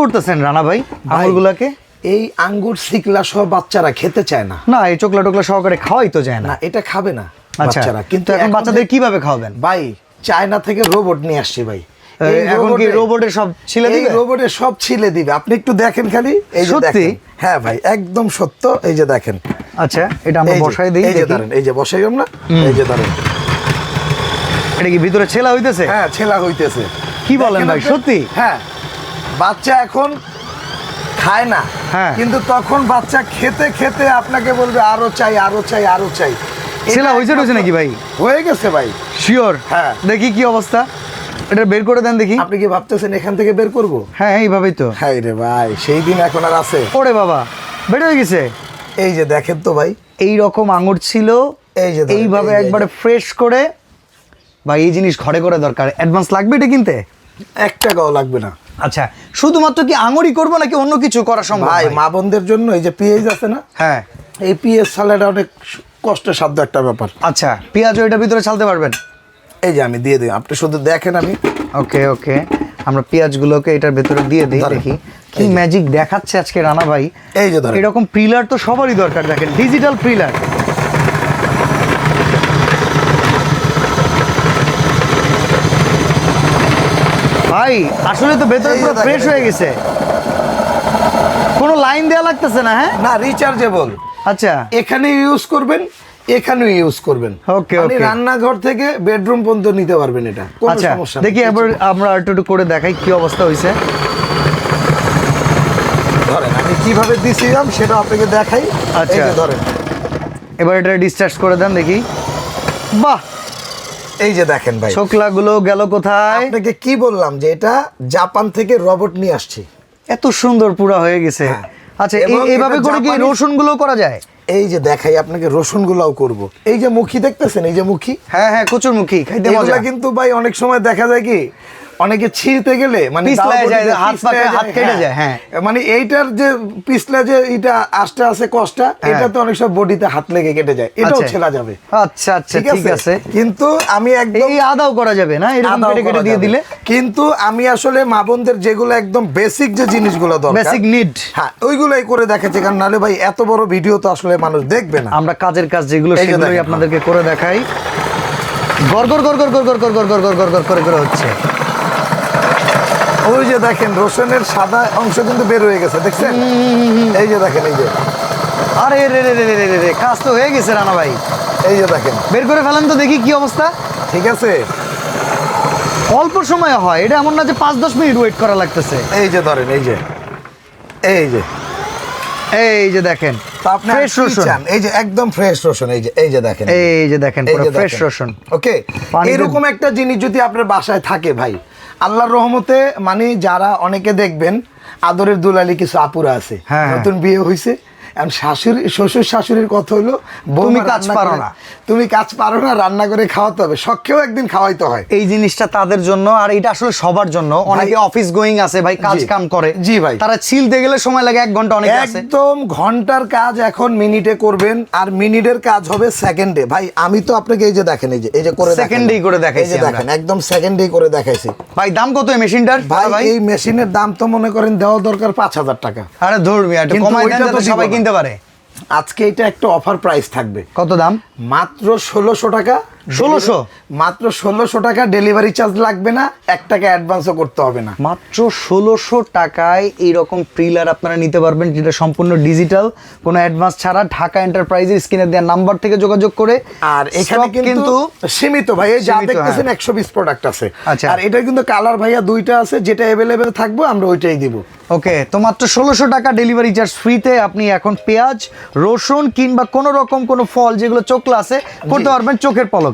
করতেছেন রানা ভাই আঙুরগুলাকে এই আঙ্গুর সিকলা সহ বাচ্চারা খেতে চায় না। না এই চোকলা টোকলা সহকারে খাওয়াই তো যায় না। এটা খাবে না আচ্ছা বাচ্চারা। কিন্তু এখন বাচ্চাদের কীভাবে খাওয়াবেন? ভাই চায়না থেকে রোবট নিয়ে আসছি ভাই। এখন কি রোবটের সব ছিলে দিবে? রোবটে সব ছিলে দিবে। আপনি একটু দেখেন খালি। এই যে সত্যি? হ্যাঁ ভাই একদম সত্য। এই যে দেখেন। আচ্ছা এটা আমরা বসাই দিই এই যে। ধরেন এই যে বসাই না? এই যে ধরেন। এটা কি ভিতরে ছেলা হইতেছে? হ্যাঁ ছেলা হইতেছে। কি বলেন ভাই, সত্যি? হ্যাঁ। বাচ্চা এখন খায় না। হ্যাঁ। কিন্তু তখন বাচ্চা খেতে খেতে আপনাকে বলবে আরও চাই আরও চাই আরও চাই। ছেলা হয়েছে একমাত্র- নাকি ভাই? হয়ে গেছে ভাই। শিওর হ্যাঁ। দেখি কি অবস্থা। এটা বের করে দেন দেখি। আপনি কি ভাবতেছেন এখান থেকে বের করব? হ্যাঁ এইভাবেই তো। হ্যাঁ রে ভাই সেই দিন এখন আর আছে। ওরে বাবা বের হয়ে গেছে? এই যে দেখেন তো ভাই। এই রকম আঙুর ছিল। এই যে এইভাবে একবারে ফ্রেশ করে। বা এই জিনিস ঘরে করে দরকার। অ্যাডভান্স লাগবে এটা কিনতে? এক টাকাও লাগবে না। আচ্ছা শুধুমাত্র কি আঙুরই করব নাকি অন্য কিছু করা সম্ভব? ভাই? মা বোনদের জন্য এই যে পিএইচ আছে না হ্যাঁ। এই পিএইচ সালাড অনেক কষ্টসাধ্য একটা ব্যাপার। আচ্ছা পেঁয়াজ এটার ভিতরে চালতে পারবেন? এই যে আমি দিয়ে দিই আপনি শুধু দেখেন আমি। ওকে ওকে। আমরা পেঁয়াজগুলোকে এটার ভেতরে দিয়ে দিই। দেখি। কি ম্যাজিক দেখাচ্ছে আজকে রানা ভাই? এই যে। এরকম প্রিলার তো সবারই দরকার দেখেন ডিজিটাল প্রিলার ভাই আসলে তো ভেতরে পুরো ফ্রেশ হয়ে গেছে। কোনো লাইন দেওয়া লাগতেছে না হ্যাঁ? না রিচার্জেবল আচ্ছা। এখানে ইউজ করবেন এখানেও ইউজ করবেন। মানে okay. রান্নাঘর থেকে বেডরুম পর্যন্ত নিতে পারবেন এটা কোনো আচ্ছা সমস্যা দেখি এবার আমরা একটু একটু করে দেখাই কি অবস্থা হয়েছে। ধরেন আমি কীভাবে দিছিলাম সেটা আপনাকে দেখাই। আচ্ছা। ধরেন। এবার এটা ডিসচার্জ করে দেন দেখি। বাহ! এই যে দেখেন ভাই। ছোকলাগুলো গেল কোথায়? আপনাকে কি বললাম যে এটা জাপান থেকে রবট নিয়ে আসছি। এত সুন্দর পুরা হয়ে গেছে। হ্যাঁ। আচ্ছা এইভাবে করে কি রসুনগুলো করা যায়? এই যে দেখাই আপনাকে রসুন গুলাও করব। এই যে মুখী দেখতেছেন? এই যে মুখী? হ্যাঁ হ্যাঁ কচুরমুখী খাইতে মজা। কিন্তু ভাই অনেক সময় দেখা যায় কি অনেকে ছিঁড়তে গেলে মানে হাত কেটে যায়, হ্যাঁ। মানে এইটার যে পিছলা যে এটা আস্তে আছে কষ্টা হ্যাঁ। এটা তো অনেক সময় বডিতে হাত লেগে কেটে যায় এটাও আচ্ছা। ছেলা যাবে আচ্ছা আচ্ছা ঠিক আছে কিন্তু আমি একদম এই আদাও করা যাবে না এরকম কেটে কেটে দিয়ে দিলে কিন্তু আমি আসলে মা বোনদের যেগুলো একদম বেসিক যে জিনিসগুলো দরকার বেসিক নিড হ্যাঁ ওইগুলাই করে দেখাচ্ছি কারণ নাহলে ভাই এত বড় ভিডিও তো আসলে মানুষ দেখবে না আমরা কাজের কাজ যেগুলো সেগুলোই আপনাদেরকে করে দেখাই গর গর গর গর গর গর গর গর গর গর গর গর করে করে হচ্ছে ওই যে দেখেন রসুনের সাদা অংশ কিন্তু বের হয়ে গেছে দেখছেন? এই যে দেখেন এই যে। আরে রে রে রে রে রে রে কাজ তো হয়ে গেছে রানা ভাই। এই যে দেখেন। বের করে ফেলেন তো দেখি কি অবস্থা। ঠিক আছে। অল্প সময় হয় এটা এমন না যে পাঁচ দশ মিনিট ওয়েট করা লাগতেছে। এই যে ধরেন এই যে। এই যে। এই যে দেখেন আপনি ফ্রেশ রসুন। এই যে একদম ফ্রেশ রসুন এই যে এই যে দেখেন। এই যে দেখেন পুরো ফ্রেশ রসুন। ওকে এরকম একটা জিনিস যদি আপনার বাসায় থাকে ভাই আল্লাহর রহমতে মানে যারা অনেকে দেখবেন আদরের দুলালি কিছু আপুরা আছে হ্যাঁ, হ্যাঁ। নতুন বিয়ে হয়েছে এখন শাশুড়ি শ্বশুর শাশুড়ির কথা হলো তুমি কাজ পারো না। তুমি কাজ পারো না রান্না করে খাওয়াতে হবে। শখকেও একদিন খাওয়াইতে হয়। এই জিনিসটা তাদের জন্য আর এটা আসলে সবার জন্য। অনেকে অফিস গোয়িং আছে ভাই কাজ কাম করে। জি ভাই। তারা ছিলতে গেলে সময় লাগে এক ঘণ্টা অনেকে একদম ঘণ্টার কাজ এখন মিনিটে করবেন আর মিনিটের কাজ হবে সেকেন্ডে ভাই আমি তো আপনাকে এই যে দেখেন এই যে এই যে করে। সেকেন্ডেই করে দেখাইছি দেখেন একদম সেকেন্ডেই করে দেখাইছি। ভাই দাম কত এই মেশিনটার ভাই ভাই। এই মেশিনের দাম তো মনে করেন দেওয়া দরকার পাঁচ হাজার টাকা। আরে ধরবি কমাই দেন সবাই না। কিনতে পারে। আজকে এটা একটা অফার প্রাইস থাকবে। কত দাম? মাত্র ষোলোশো টাকা। 1600? মাত্র ষোলোশো টাকা ডেলিভারি চার্জ লাগবে না এক টাকা অ্যাডভান্সও করতে হবে না মাত্র ষোলোশো টাকায় এইরকম প্রিলার আপনারা নিতে পারবেন যেটা সম্পূর্ণ ডিজিটাল কোনো অ্যাডভান্স ছাড়া ঢাকা এন্টারপ্রাইজের স্ক্রিনে দেওয়া নাম্বার থেকে যোগাযোগ করে আর এখানে কিন্তু সীমিত ভাই এই যা দেখতেছেন হ্যাঁ। একশো বিশ প্রোডাক্ট আছে আচ্ছা। আর এটা কিন্তু কালার ভাইয়া দুইটা আছে যেটা অ্যাভেলেবেল থাকবে আমরা ওইটাই দিব ওকে তো মাত্র ষোলোশো টাকা ডেলিভারি চার্জ ফ্রিতে আপনি এখন পেঁয়াজ রসুন কিংবা কোনো রকম কোনো ফল যেগুলো চোখলা আছে করতে পারবেন চোখের পলক